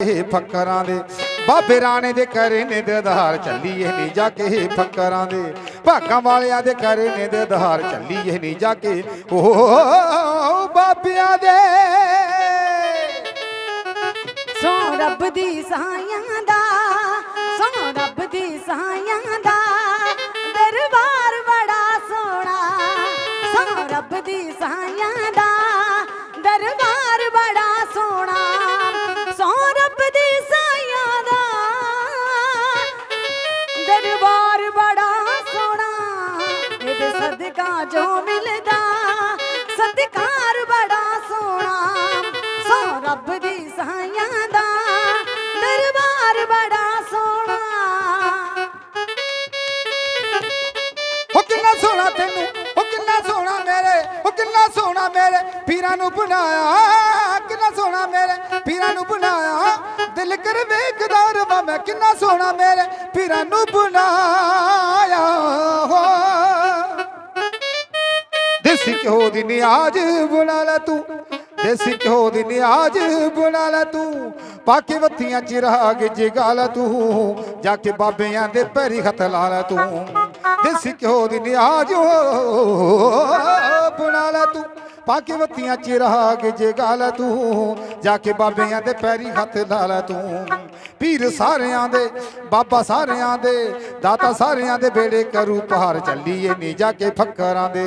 ਇਹ ਫੱਕਰਾਂ ਦੇ। ਬਾਬੇ ਰਾਣੇ ਦੇ ਕਰੇ ਨੇ ਦੇ ਆਧਾਰ ਚੱਲੀਏ ਨਹੀਂ ਜਾ ਕੇ ਇਹ ਫੱਕਰਾਂ ਦੇ। ਭਾਗਾਂ ਵਾਲਿਆਂ ਦੇ ਕਰੇ ਨੇ ਦੇ ਆਧਾਰ ਚੱਲੀਏ ਨਹੀਂ ਜਾ ਕੇ। ਓ ਬਾਬਿਆਂ ਦੇ। ਸੋ ਰੱਬ ਦੀ ਸਾਈਆਂ ਦਾ, ਸੋ ਰੱਬ ਦੀ ਸਾਈਆਂ ਦਾ। ਦਰਬਾਰ ਬੜਾ ਸੋਹਣਾ, ਸੋ ਰੱਬ ਦੀ ਸਾਈਆਂ ਦਰਬਾਰ ਬੜਾ ਸੋਹਣਾ। ਇਹਦੇ ਸਦਕਾ ਜੋ ਮਿਲਦਾ, ਸਤਿਕਾਰ ਬੜਾ ਸੋਹਣਾ। ਸੋ ਰੱਬ ਦੀ ਸਾਈਆਂ ਦਾ ਦਰਬਾਰ ਬੜਾ ਸੋਹਣਾ। ਹੋ ਕਿੰਨਾ ਸੋਹਣਾ ਤੈਨੂੰ ਹੋ ਕਿੰਨਾ ਸੋਹਣਾ ਮੇਰੇ ਹੋ ਕਿੰਨਾ ਸੋਹਣਾ ਮੇਰੇ ਪੀਰਾਂ ਨੂੰ ਬਣਾਇਆ, ਕਿੰਨਾ ਸੋਹਣਾ ਮੇਰੇ ਪੀਰਾਂ ਨੂੰ ਬਣਾਇਆ। ਦਿਲ ਕਰ ਵੇਖਦਾ ਰਵਾ, ਮੈਂ ਕਿੰਨਾ ਸੋਹਣਾ ਮੇਰੇ ਪੀਰਾਂ ਨੂੰ ਬਣਾਇਆ ਹੋ ਦੇਸੀ ਘਿਓ ਦੀ ਨਿਆਜ ਬਣਾ ਲੈ ਤੂੰ, ਦੇਸੀ ਘਿਓ ਦੀ ਨਿਆਜ ਬਣਾ ਲੈ ਤੂੰ, ਪਾ ਕੇ ਵੱਥੀਆਂ ਚ ਰਾਗ ਜਗਾ ਲੈ ਤੂੰ, ਜਾ ਕੇ ਬਾਬਿਆਂ ਦੇ ਪੈਰੀ ਹੱਥ ਲਾ ਲੈ ਤੂੰ। ਦੇਸੀ ਘਿਓ ਦੀ ਨਿਆਜ ਬਣਾ ਲੈ ਤੂੰ। ਪਾ ਕੇ ਵੱਥੀਆਂ ਚ ਰਾਗ ਜਗਾ ਲੈ ਤੂੰ, ਜਾ ਕੇ ਬਾਬਿਆਂ ਦੇ ਪੈਰੀ ਹੱਥ ਲਾ ਲੈ ਤੂੰ। ਪੀਰ ਸਾਰਿਆਂ ਦੇ, ਬਾਬਾ ਸਾਰਿਆਂ ਦੇ, ਦਾਤਾ ਸਾਰਿਆਂ ਦੇ ਬੇੜੇ ਕਰੂ ਪਹਾੜ ਚੱਲੀਏ ਨੀ, ਜਾ ਕੇ ਫੱਕਰਾਂ ਦੇ,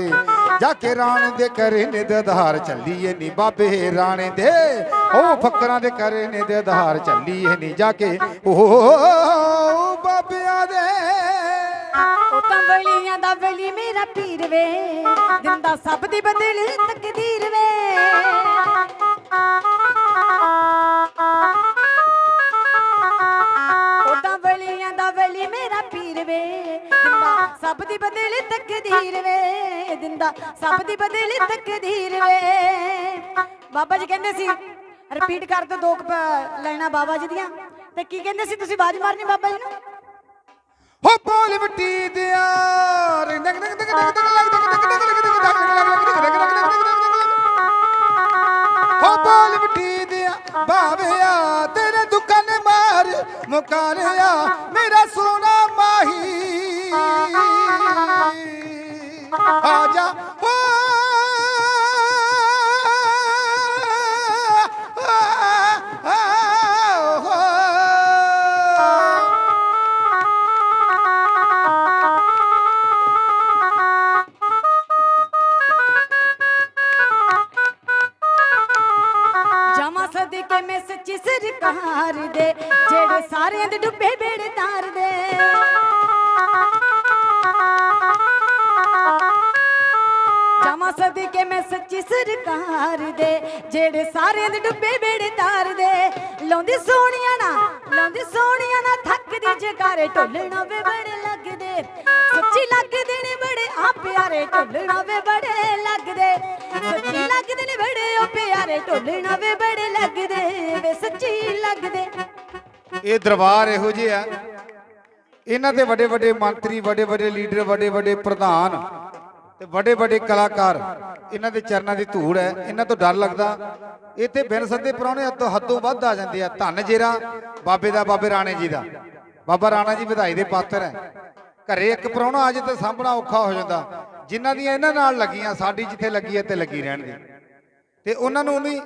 ਜਾ ਕੇ ਰਾਣੇ ਦੇ ਕਰੇ ਨੇ ਦੇ ਆਧਾਰ ਚੱਲੀਏ ਨੀ, ਬਾਬੇ ਰਾਣੇ ਦੇ ਉਹ ਫੱਕਰਾਂ ਦੇ ਕਰੇ ਨੇ ਦੇ ਆਧਾਰ ਚੱਲੀਏ ਨੀ, ਜਾ ਕੇ ਉਹ ਬਾਬਿਆਂ ਦੇ ਬਲੀਆਂ ਦਾ ਬਲੀ ਮੇਰਾ ਪੀਰ ਵੇ। ਦਿੰਦਾ ਸਭ ਦੀ ਬਦਲ ਤਕਦੀਰ ਵੇ। ਉਹ ਬਲੀਆਂ ਦਾ ਬਲੀ ਮੇਰਾ ਪੀਰ ਵੇ। ਦਿੰਦਾ ਸਭ ਦੀ ਬਦਲ ਤਕਦੀਰ ਵੇ। ਦਿੰਦਾ ਸਭ ਦੀ ਬਦਲ ਤਕਦੀਰ ਵੇ। ਬਾਬਾ ਜੀ ਕਹਿੰਦੇ ਸੀ ਰਿਪੀਟ ਕਰ ਦੋ ਦੋ ਲਾਈਨਾਂ ਬਾਬਾ ਜੀ ਦੀਆਂ। ਤੇ ਕੀ ਕਹਿੰਦੇ ਸੀ ਤੁਸੀਂ ਬਾਜ ਮਾਰਨੀ ਬਾਬਾ ਜੀ ਨੂੰ? ਬੋਲ ਮਿੱਟੀ ਦਿਆ ਰਿੰਗ ਡਿੰਗ ਦਿਆ ਬਾਵਿਆ ਤੇਰੇ ਦੁਕਾਨ ਮਾਰ ਮੁਕਾਰਿਆ ਮੇਰਾ ਸੋਨਾ ਮਾਹੀ ਆਜਾ ਹੋ ਸੱਚੀ ਸਰਕਾਰ ਦੇ, ਜਿਹੜੇ ਸਾਰਿਆਂ ਦੇ ਡੁੱਬੇ ਬੇੜੇ ਤਾਰ ਦੇ ਜਮਾ ਸਦਕੇ ਮੈਂ ਸੱਚੀ ਸਰਕਾਰ ਦੇ, ਜਿਹੜੇ ਸਾਰਿਆਂ ਦੇ ਡੁੱਬੇ ਬੇੜੇ ਤਾਰ ਦੇ ਲਾਉਂਦੀ ਸੋਹਣੀਆਂ ਨਾ, ਲਾਉਂਦੀ ਸੋਹਣੀਆਂ ਨਾ, ਥੱਕਦੀ ਜਕਾਰੇ ਢੋਲਣਾ ਵੇ ਬੜੇ ਲੱਗਦੇ। ਸੱਚੀ ਲੱਗਦੇ ਨੇ ਬੜੇ, ਆ ਪਿਆਰੇ ਢੋਲਣਾ ਵੇ ਬੜੇ ਲੱਗਦੇ। ਸੱਚੀ ਲੱਗਦੇ ਨੇ ਬੜੇ ਉਹ ਪਿਆਰੇ ਢੋਲਣਾ ਵੇ ਬੜੇ ਇਹ ਦਰਬਾਰ ਇਹੋ ਜਿਹੇ ਆ। ਇਹਨਾਂ ਦੇ ਵੱਡੇ ਵੱਡੇ ਮੰਤਰੀ, ਵੱਡੇ ਵੱਡੇ ਲੀਡਰ, ਵੱਡੇ ਵੱਡੇ ਪ੍ਰਧਾਨ ਤੇ ਵੱਡੇ ਵੱਡੇ ਕਲਾਕਾਰ, ਇਹਨਾਂ ਦੇ ਚਰਨਾਂ ਦੀ ਧੂੜ ਹੈ। ਇਹਨਾਂ ਤੋਂ ਡਰ ਲੱਗਦਾ। ਇੱਥੇ ਬਿਨ ਸੱਦੇ ਪ੍ਰਾਹੁਣੇ ਹੱਦੋਂ ਹੱਦੋਂ ਵੱਧ ਆ ਜਾਂਦੇ ਆ। ਧੰਨ ਜੇਰਾ ਬਾਬੇ ਦਾ, ਬਾਬੇ ਰਾਣੇ ਜੀ ਦਾ। ਬਾਬਾ ਰਾਣਾ ਜੀ ਵਧਾਈ ਦੇ ਪਾਤਰ ਹੈ। ਘਰੇ ਇੱਕ ਪ੍ਰਾਹੁਣਾ ਆ ਜੇ ਤਾਂ ਸਾਂਭਣਾ ਔਖਾ ਹੋ ਜਾਂਦਾ। ਜਿਨ੍ਹਾਂ ਦੀਆਂ ਇਹਨਾਂ ਨਾਲ ਲੱਗੀਆਂ, ਸਾਡੀ ਜਿੱਥੇ ਲੱਗੀ ਹੈ ਤੇ ਲੱਗੀ ਰਹਿਣਗੇ ਦੀ। ਤੇ ਉਹਨਾਂ ਨੂੰ ਵੀ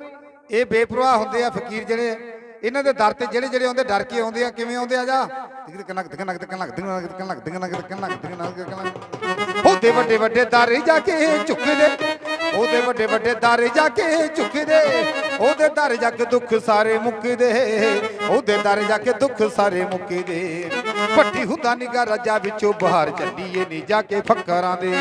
ਇਹ ਬੇਪਰਵਾਹ ਹੁੰਦੇ ਆ ਫਕੀਰ ਜਿਹੜੇ ਇਹਨਾਂ ਦੇ ਦਰ ਤੇ ਜਿਹੜੇ ਜਿਹੜੇ ਆਉਂਦੇ, ਡਰ ਕੇ ਆਉਂਦੇ ਆ, ਕਿਵੇਂ ਆਉਂਦੇ ਆ ਜਾ? ਟਿਕ ਟਿਕ ਨਕ ਟਿਕ ਨਕ ਟਿਕ ਨਕ ਟਿਕ ਉਹਦੇ ਵੱਡੇ ਵੱਡੇ ਦਾਰੇ ਜਾ ਕੇ ਝੁਕਦੇ ਉਹਦੇ ਵੱਡੇ ਵੱਡੇ ਦਰ ਜਾ ਕੇ ਝੁਕਦੇ ਉਹਦੇ ਦਰ ਜਾ ਕੇ ਦੁੱਖ ਸਾਰੇ ਮੁੱਕਦੇ ਉਹਦੇ ਦਰ ਜਾ ਕੇ ਦੁੱਖ ਸਾਰੇ ਮੁੱਕਦੇ ਪੱਟੀ ਹੁੰਦਾ ਨਿਗਾ ਰਾਜਾ ਵਿੱਚੋਂ ਬਾਹਰ ਚੱਲੀਏ ਨੀ ਜਾ ਕੇ ਫੱਕਰਾਂ ਦੇ।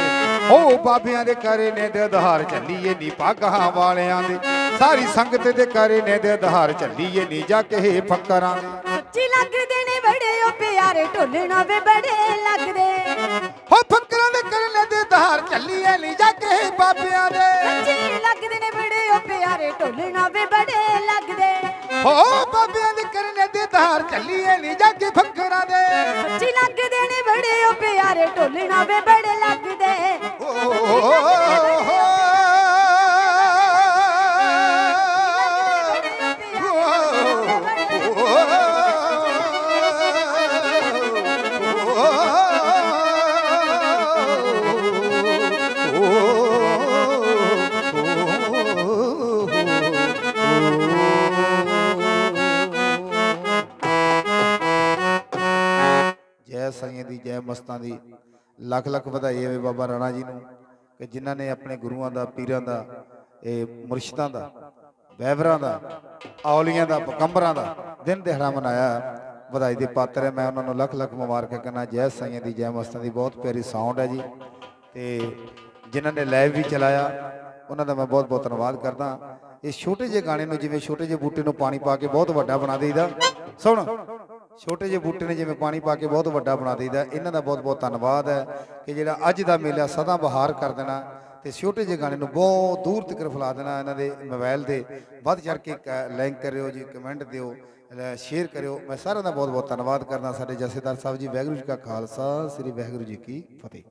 ਓ ਬਾਬਿਆਂ ਦੇ ਕਰੇ ਨੇ ਦੇ ਆਧਾਰ ਚੱਲੀਏ ਨੀ ਪਾਗਾਂ ਵਾਲਿਆਂ ਦੇ। ਸਾਰੀ ਸੰਗਤ ਦੇ ਕਰੇ ਨੇ ਦੇ ਆਧਾਰ ਚੱਲੀਏ ਨੀ ਜਾ ਕੇ ਫੱਕਰਾਂ ਦੇ। ਸੱਚੀ ਲੱਗਦੇ ਨੇ ਬੜੇ ਉਹ ਪਿਆਰੇ ਢੋਲਣਾ ਵੇ ਬੜੇ ਲੱਗਦੇ। ਹੋ ਫੱਕਰਾਂ ਦੇ ਕਰਨੇ ਦੇ ਆਧਾਰ ਚੱਲੀਏ ਨੀ ਜਾ ਕੇ ਬਾਬਿਆਂ ਦੇ। ਸੱਚੀ ਲੱਗਦੇ ਨੇ ਬੜੇ ਉਹ ਪਿਆਰੇ ਢੋਲਣਾ ਵੇ ਬੜੇ ਲੱਗਦੇ। ਹੋ ਬਾਬਿਆਂ ਦੇ ਆਧਾਰ ਚੱਲੀਏ ਨੀ ਜਾ ਕੇ ਫੱਕਰਾਂ ਦੇ। ਸੱਚੀ ਲੱਗਦੇ ਨੇ ਬੜੇ ਉਹ ਪਿਆਰੇ ਢੋਲਣਾ ਵੇ ਬੜੇ ਲੱਗਦੇ। ਓ ਸਾਈਆਂ ਮਸਤਾਂ ਦੀ। ਲੱਖ ਲੱਖ ਵਧਾਈ ਹੋਵੇ ਬਾਬਾ ਰਾਣਾ ਜੀ ਨੂੰ ਕਿ ਜਿਨ੍ਹਾਂ ਨੇ ਆਪਣੇ ਗੁਰੂਆਂ ਦਾ, ਪੀਰਾਂ ਦਾ, ਇਹ ਮੁਰਸ਼ਿਦਾਂ ਦਾ ਵੈਵਰਾਂ ਦਾ, ਔਲੀਆਂ ਦਾ ਪਕੰਬਰਾਂ ਦਾ ਦਿਨ ਦਿਹਾੜਾ ਮਨਾਇਆ। ਵਧਾਈ ਦੇ ਪਾਤਰ ਹੈ, ਮੈਂ ਉਹਨਾਂ ਨੂੰ ਲੱਖ ਲੱਖ ਮੁਬਾਰਕਾਂ ਕਹਿੰਦਾ, ਜੈ ਸਾਈਆਂ ਦੀ, ਜੈ ਮਸਤਾਂ ਦੀ। ਬਹੁਤ ਪਿਆਰੀ ਸਾਊਂਡ ਹੈ ਜੀ। ਤੇ ਜਿਨ੍ਹਾਂ ਨੇ ਲਾਈਵ ਵੀ ਚਲਾਇਆ, ਉਹਨਾਂ ਦਾ ਮੈਂ ਬਹੁਤ ਬਹੁਤ ਧੰਨਵਾਦ ਕਰਦਾ। ਇਹ ਛੋਟੇ ਜਿਹੇ ਗਾਣੇ ਨੂੰ, ਜਿਵੇਂ ਛੋਟੇ ਜਿਹੇ ਬੂਟੇ ਨੂੰ ਪਾਣੀ ਪਾ ਕੇ ਬਹੁਤ ਵੱਡਾ ਬਣਾ ਦੇਈਦਾ। ਸੁਣ। ਛੋਟੇ ਜਿਹੇ ਬੂਟੇ ਨੇ ਜਿਵੇਂ ਪਾਣੀ ਪਾ ਕੇ ਬਹੁਤ ਵੱਡਾ ਬਣਾ ਦੇਈਦਾ, ਇਹਨਾਂ ਦਾ ਬਹੁਤ ਬਹੁਤ ਧੰਨਵਾਦ ਹੈ ਕਿ ਜਿਹੜਾ ਅੱਜ ਦਾ ਮੇਲਾ ਸਦਾ ਬਹਾਰ ਕਰ ਦੇਣਾ ਤੇ ਛੋਟੇ ਜਿਹੇ ਗਾਣੇ ਨੂੰ ਬਹੁਤ ਦੂਰ ਤੱਕ ਫੈਲਾ ਦੇਣਾ ਇਹਨਾਂ ਦੇ ਮੋਬਾਈਲ ਦੇ ਵੱਧ ਚੜ ਕੇ ਲਾਈਕ ਕਰਿਓ ਜੀ ਕਮੈਂਟ ਦਿਓ ਸ਼ੇਅਰ ਕਰਿਓ। ਮੈਂ ਸਾਰਿਆਂ ਦਾ ਬਹੁਤ ਬਹੁਤ ਧੰਨਵਾਦ ਕਰਦਾ ਸਾਡੇ ਜਥੇਦਾਰ ਸਾਹਿਬ ਜੀ, ਵਾਹਿਗੁਰੂ ਜੀ ਕਾ ਖਾਲਸਾ, ਸ੍ਰੀ ਵਾਹਿਗੁਰੂ ਜੀ ਕੀ ਫਤਿਹ।